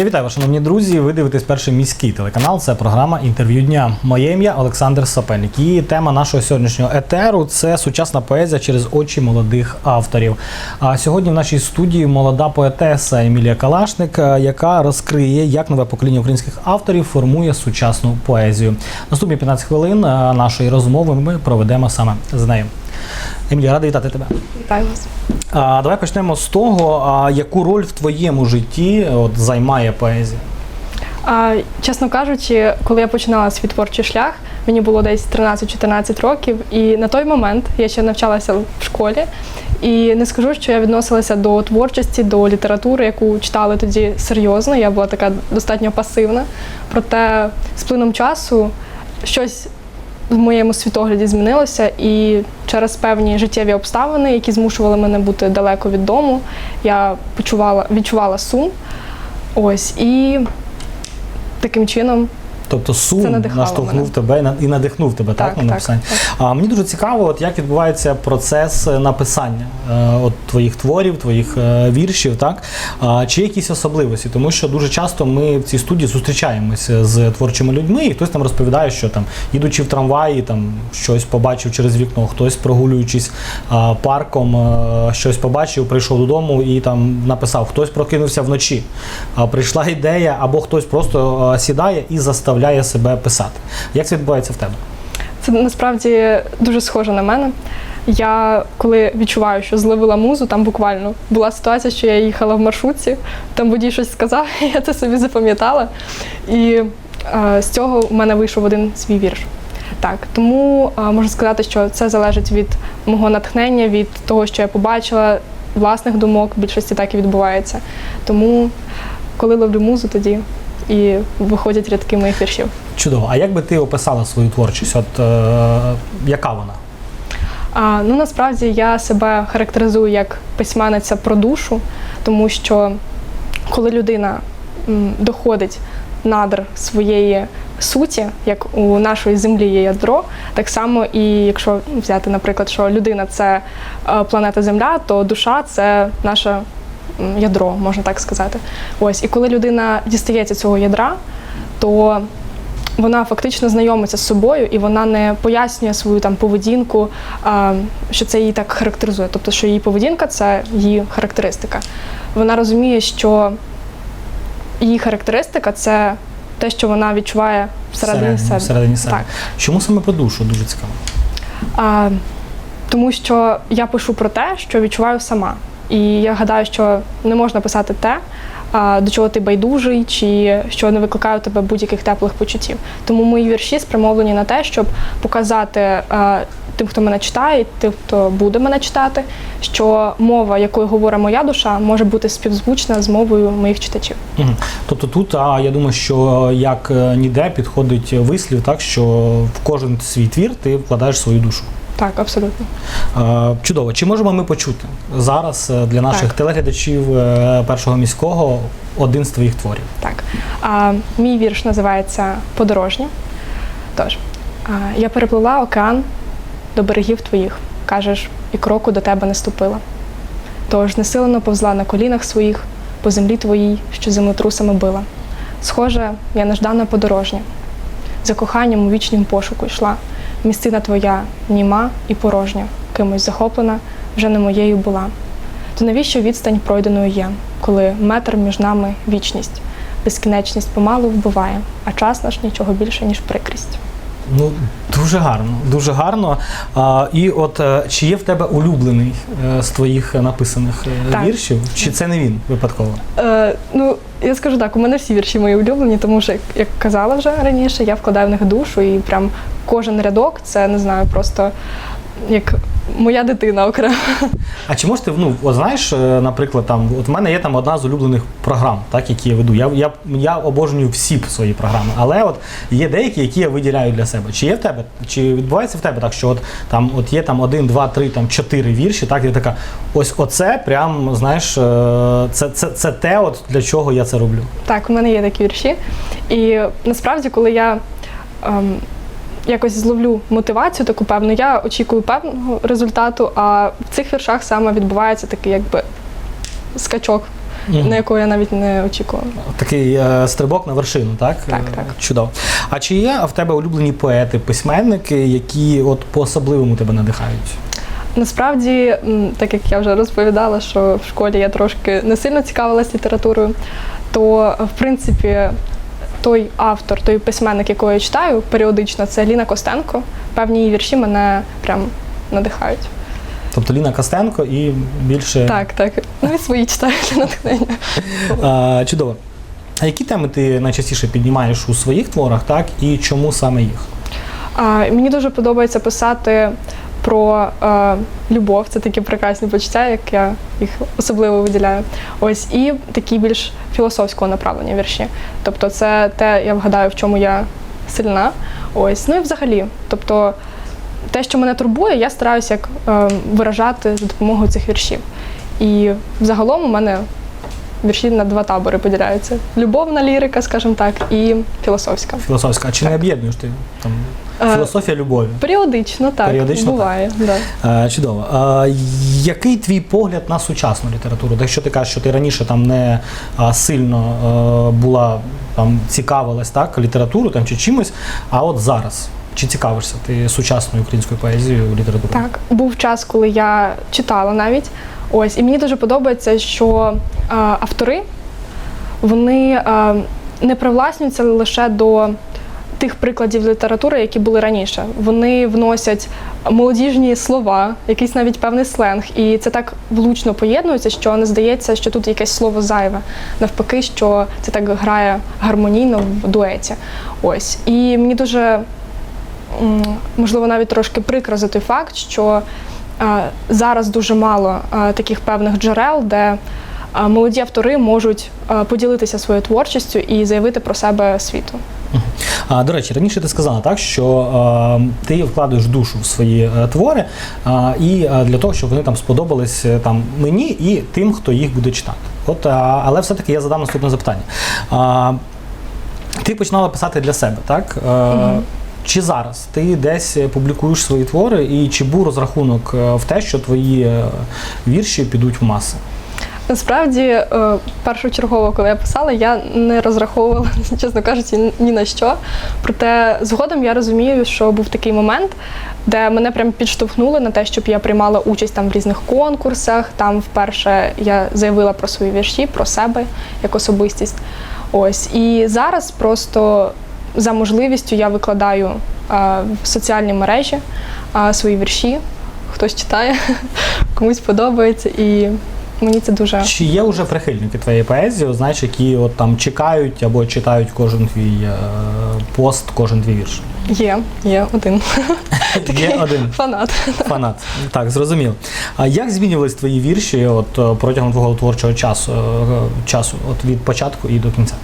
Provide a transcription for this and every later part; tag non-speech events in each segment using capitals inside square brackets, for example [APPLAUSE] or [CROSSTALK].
Я вітаю вас, шановні друзі. Ви дивитесь перший міський телеканал. Це програма інтерв'ю дня. Моє ім'я Олександр Сапельник. І тема нашого сьогоднішнього етеру це сучасна поезія через очі молодих авторів. А сьогодні в нашій студії молода поетеса Емілія Калашник, е, яка розкриє, як нове покоління українських авторів формує сучасну поезію. Наступні 15 хвилин е, нашої розмови ми проведемо саме з нею. Емілія, радий вітати тебе. Вітаю вас. А, давай почнемо з того, а, яку роль в твоєму житті от, займає поезія. А, чесно кажучи, коли я починала свій творчий шлях, мені було десь 13-14 років, і на той момент я ще навчалася в школі. І не скажу, що я відносилася до творчості, до літератури, яку читали тоді серйозно. Я була така достатньо пасивна. Проте з плином часу щось в моєму світогляді змінилося, і через певні життєві обставини, які змушували мене бути далеко від дому, я почувала, відчувала сум. Ось і таким чином Тобто сум наштовхнув мене. тебе і надихнув тебе, так, Так, на написання. так. А мені дуже цікаво, от як відбувається процес е, написання е, от твоїх творів, твоїх е, віршів, так? А, чи є якісь особливості? Тому що дуже часто ми в цій студії зустрічаємося з творчими людьми, і хтось там розповідає, що там, їдучи в трамваї, там щось побачив через вікно, хтось прогулюючись а, парком, е, щось побачив, прийшов додому і там написав, хтось прокинувся вночі. А, прийшла ідея, або хтось просто е, сідає і заставляє себе писати. Як це відбувається в тебе? це насправді дуже схоже на мене. Я коли відчуваю, що зловила музу, там буквально була ситуація, що я їхала в маршрутці, там водій щось сказав, і [LAUGHS] я це собі запам'ятала. І е, з цього у мене вийшов один свій вірш. Так, тому е, можу сказати, що це залежить від мого натхнення, від того, що я побачила, власних думок, в більшості так і відбувається. Тому, коли ловлю музу, тоді і виходять рядки моїх віршів. Чудово. А як би ти описала свою творчість? От е, яка вона? А, ну насправді я себе характеризую як письменниця про душу, тому що коли людина м, доходить надр своєї суті, як у нашої землі є ядро, так само і якщо взяти, наприклад, що людина це е, планета Земля, то душа це наше м, ядро, можна так сказати. Ось, і коли людина дістається цього ядра, то вона фактично знайомиться з собою і вона не пояснює свою там поведінку, а, що це її так характеризує. Тобто, що її поведінка це її характеристика. Вона розуміє, що її характеристика це те, що вона відчуває всередині себе. всередині себе. Так. Чому саме про душу? Дуже цікаво. А, тому що я пишу про те, що відчуваю сама. І я гадаю, що не можна писати те, до чого ти байдужий, чи що не викликає у тебе будь-яких теплих почуттів. Тому мої вірші спрямовлені на те, щоб показати тим, хто мене читає, тим, хто буде мене читати, що мова, якою говорить моя душа, може бути співзвучна з мовою моїх читачів. Угу. Тобто тут, а я думаю, що як е, ніде підходить вислів, так що в кожен свій твір ти вкладаєш свою душу. Так, абсолютно. Е, Чудово. Чи можемо ми почути зараз е, для наших Так. телеглядачів е, першого міського один з твоїх творів? Так. А, мій вірш називається Подорожня. Тож, я переплила океан до берегів твоїх, кажеш, і кроку до тебе не ступила. Тож знесилено повзла на колінах своїх по землі твоїй, що землетрусами била. Схоже, я неждана подорожня. За коханням у вічнім пошуку йшла. Містина твоя німа і порожня, кимось захоплена, вже не моєю була. То навіщо відстань пройденою є, коли метр між нами вічність, безкінечність помалу вбиває, а час наш нічого більше, ніж прикрість. Ну, дуже гарно, дуже гарно. А, і от е, чи є в тебе улюблений е, з твоїх написаних е, Так. віршів, чи це не він випадково? Е, ну, я скажу так, у мене всі вірші мої улюблені, тому що, як- як казала вже раніше, я вкладаю в них душу і прям кожен рядок це не знаю, просто як моя дитина окремо. А чи можете, ну, от знаєш, е, наприклад, там, от в мене є там одна з улюблених програм, так, які я веду. Я, я, я обожнюю всі свої програми, але от є деякі, які я виділяю для себе. Чи є в тебе, чи відбувається в тебе так, що от там от є там один, два, три, там чотири вірші, так, і така, ось оце прям, знаєш, е, це, це, це те, от для чого я це роблю. Так, у мене є такі вірші. І насправді, коли я ем, якось зловлю мотивацію таку певну, я очікую певного результату, а в цих віршах саме відбувається такий якби скачок Мгм. на яку я навіть не очікувала. Такий е, стрибок на вершину, так? Так, Е, так. Чудово. А чи є в тебе улюблені поети, письменники, які от по-особливому тебе надихають? Насправді, так як я вже розповідала, що в школі я трошки не сильно цікавилась літературою, то в принципі той автор, той письменник, якого я читаю періодично, це Ліна Костенко. Певні її вірші мене прям надихають. Тобто Ліна Костенко і більше. Так, так. Ну і свої читаю для натхнення. [LAUGHS] Е, чудово. А які теми ти найчастіше піднімаєш у своїх творах, так? І чому саме їх? А, мені дуже подобається писати про е, любов. Це такі прекрасні почуття, як я їх особливо виділяю. Ось і такі більш філософського направлення вірші. Тобто, це те, я вгадаю, в чому я сильна. Ось, ну і взагалі, тобто. Те, що мене турбує, я стараюся як е, виражати за допомогою цих віршів. І загалом у мене вірші на два табори поділяються: любовна лірика, скажімо так, і філософська. Філософська. А чи не об'єднуєш ти там філософія любові? Періодично, так. Періодично буває. Да. Е, Чудово. Е, Який твій погляд на сучасну літературу? Якщо ти кажеш, що ти раніше там не сильно е, була там цікавилась так літературою там чи чимось, а от зараз чи цікавишся ти сучасною українською поезією літературою? Так, був час, коли я читала навіть. Ось, і мені дуже подобається, що е, автори вони е, не привласнюються лише до тих прикладів літератури, які були раніше. Вони вносять молодіжні слова, якийсь навіть певний сленг, і це так влучно поєднується, що не здається, що тут якесь слово зайве. Навпаки, що це так грає гармонійно в дуеті. Ось. І мені дуже можливо навіть трошки прикро за той факт, що е, зараз дуже мало е, таких певних джерел, де е, молоді автори можуть поділитися своєю творчістю і заявити про себе світу. А, до речі, раніше ти сказала так, що е, ти вкладаєш душу в свої е, твори, е, і е, для того, щоб вони там сподобались е, там мені і тим, хто їх буде читати. От, е, але все-таки я задам наступне запитання. А, ти починала писати для себе, так? Е, Чи зараз ти десь публікуєш свої твори, і чи був розрахунок е, в те, що твої е, вірші підуть в маси? Насправді, е, першочергово, коли я писала, я не розраховувала, [LAUGHS] чесно кажучи, ні на що. Проте згодом я розумію, що був такий момент, де мене прям підштовхнули на те, щоб я приймала участь там в різних конкурсах. Там вперше я заявила про свої вірші, про себе як особистість. Ось і зараз просто за можливістю я викладаю е, в соціальні мережі е, свої вірші. Хтось читає, [LAUGHS] комусь подобається, і мені це дуже Чи є вже прихильники твоєї поезії, знаєш, які от там чекають або читають кожен твій е, пост, кожен твій вірш? є. Є один [LAUGHS] Є один фанат. фанат. Так, зрозуміло. А як змінювались твої вірші от е, протягом твого творчого часу, е, часу, от від початку і до кінця?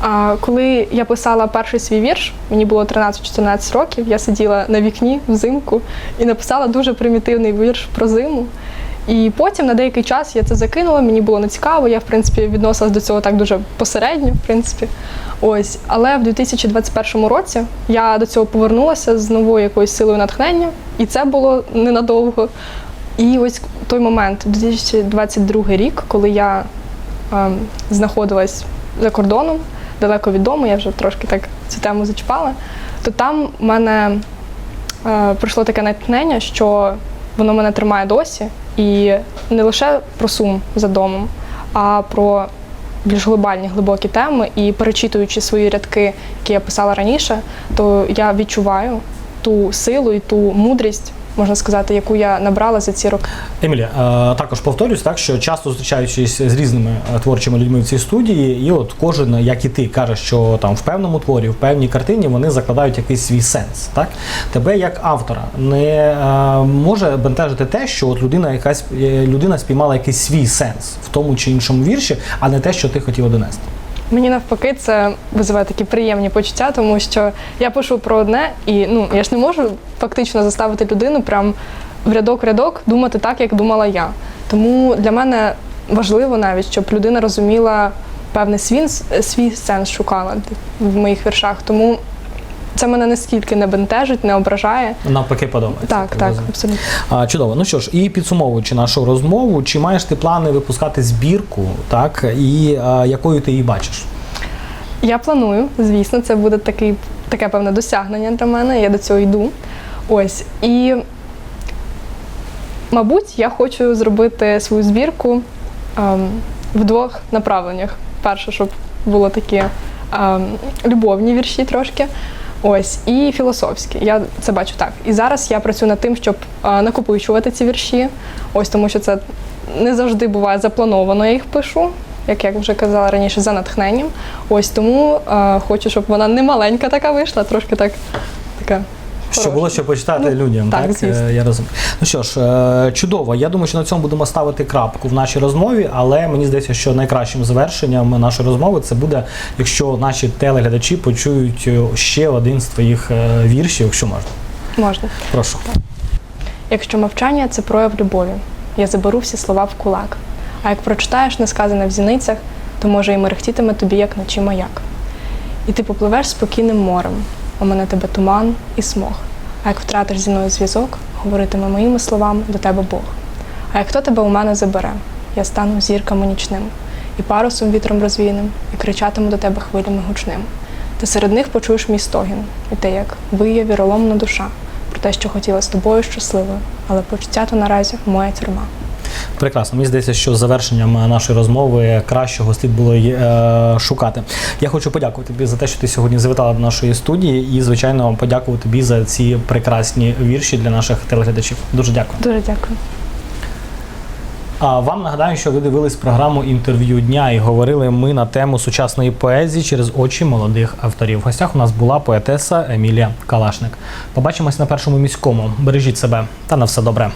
А коли я писала перший свій вірш, мені було 13-14 років, я сиділа на вікні взимку і написала дуже примітивний вірш про зиму. І потім на деякий час я це закинула, мені було не цікаво, я в принципі відносилась до цього так дуже посередньо, в принципі. Ось. Але в 2021 році я до цього повернулася з новою якоюсь силою натхнення, і це було ненадовго. І ось той момент, 2022 рік, коли я ем, знаходилась за кордоном, далеко від дому, я вже трошки так цю тему зачіпала, то там в мене е, прийшло таке натхнення, що воно мене тримає досі. І не лише про сум за домом, а про більш глобальні глибокі теми. І перечитуючи свої рядки, які я писала раніше, то я відчуваю ту силу і ту мудрість, можна сказати, яку я набрала за ці роки. Емілія, е, також повторюсь, так що часто зустрічаючись з різними е, творчими людьми в цій студії, і от кожен, як і ти, каже, що там в певному творі, в певній картині вони закладають якийсь свій сенс. Так тебе як автора не е, може бентежити те, що от людина якась е, людина спіймала якийсь свій сенс в тому чи іншому вірші, а не те, що ти хотіла донести. Мені навпаки, це визиває такі приємні почуття, тому що я пишу про одне, і ну я ж не можу фактично заставити людину прям в рядок-рядок думати так, як думала я. Тому для мене важливо навіть, щоб людина розуміла певний свій, свій сенс шукала в моїх віршах. Тому це мене наскільки не бентежить, не ображає. Навпаки, подобається. Так, я так, абсолютно. А, чудово. Ну що ж, і підсумовуючи нашу розмову, чи маєш ти плани випускати збірку, так і а, якою ти її бачиш? Я планую, звісно, це буде такий, таке певне досягнення для мене. Я до цього йду. Ось. І, мабуть, я хочу зробити свою збірку ем, в двох направленнях. Перше, щоб було такі ем, любовні вірші трошки. Ось, і філософські. Я це бачу так. І зараз я працюю над тим, щоб накопичувати ці вірші. Ось тому що це не завжди буває заплановано, я їх пишу, як я вже казала раніше, за натхненням. Ось тому е, хочу, щоб вона не маленька така вийшла, трошки так така. Що було що почитати Ну, людям, так, так? звісно. Е, Я розумію. Ну що ж, е, чудово. Я думаю, що на цьому будемо ставити крапку в нашій розмові, але мені здається, що найкращим завершенням нашої розмови це буде, якщо наші телеглядачі почують е, ще один з твоїх віршів, якщо можна. Можна. Прошу. Якщо мовчання це прояв любові, я заберу всі слова в кулак. А як прочитаєш несказане в зіницях, то може і мерехтітиме тобі, як ночі маяк. І ти попливеш спокійним морем, у мене тебе туман і смог. А як втратиш зі мною зв'язок, говоритиме моїми словами до тебе Бог. А як хто тебе у мене забере, я стану зірками нічним, і парусом вітром розвіяним, і кричатиму до тебе хвилями гучним. Ти серед них почуєш мій стогін, і те, як виє віроломна душа, про те, що хотіла з тобою щасливою, але почуття то наразі моя тюрма. Прекрасно. Мені здається, що з завершенням е, нашої розмови кращого слід було е, шукати. Я хочу подякувати тобі за те, що ти сьогодні завітала до нашої студії, і звичайно подякувати тобі за ці прекрасні вірші для наших телеглядачів. Дуже дякую. Дуже дякую. А вам нагадаю, що ви дивились програму інтерв'ю дня і говорили ми на тему сучасної поезії через очі молодих авторів. В гостях у нас була поетеса Емілія Калашник. Побачимось на першому міському. Бережіть себе та на все добре.